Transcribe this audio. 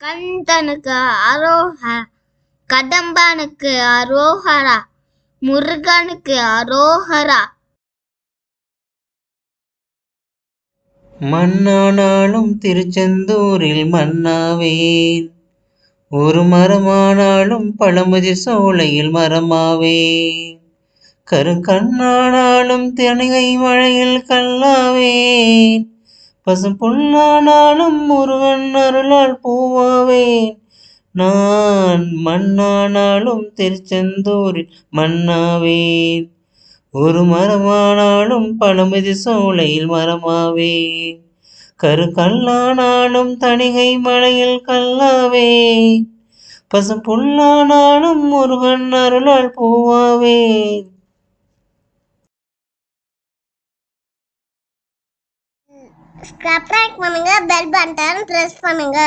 கந்தனுக்கு அரோஹரா கடம்பனுக்கு அரோஹரா முருகனுக்கு அரோஹரா. மண்ணானாலும் திருச்செந்தூரில் மண்ணாவேன் ஒரு மரமானாலும் பழமுதி சோலையில் மரமாவேன். கருங்கண்ணானாலும் தணிகை மழையில் கல்லாவேன். பசும் பொன்னானாலும் முருகன் அருளால் பூவாவேன். நான் மண்ணானாலும் திருச்செந்தூரில் மண்ணாவேன் ஒரு மரமானாலும் பழமுதி சோலையில் மரமாவேன். கரு கல்லானாலும் தணிகை மலையில் கல்லாவேன். பசும் புல்லானாலும் முருகன் அருளால் பூவாவேன். சப்ஸ்கிரைப் பண்ணுங்க பெல் பட்டன் பிரஸ் பண்ணுங்க.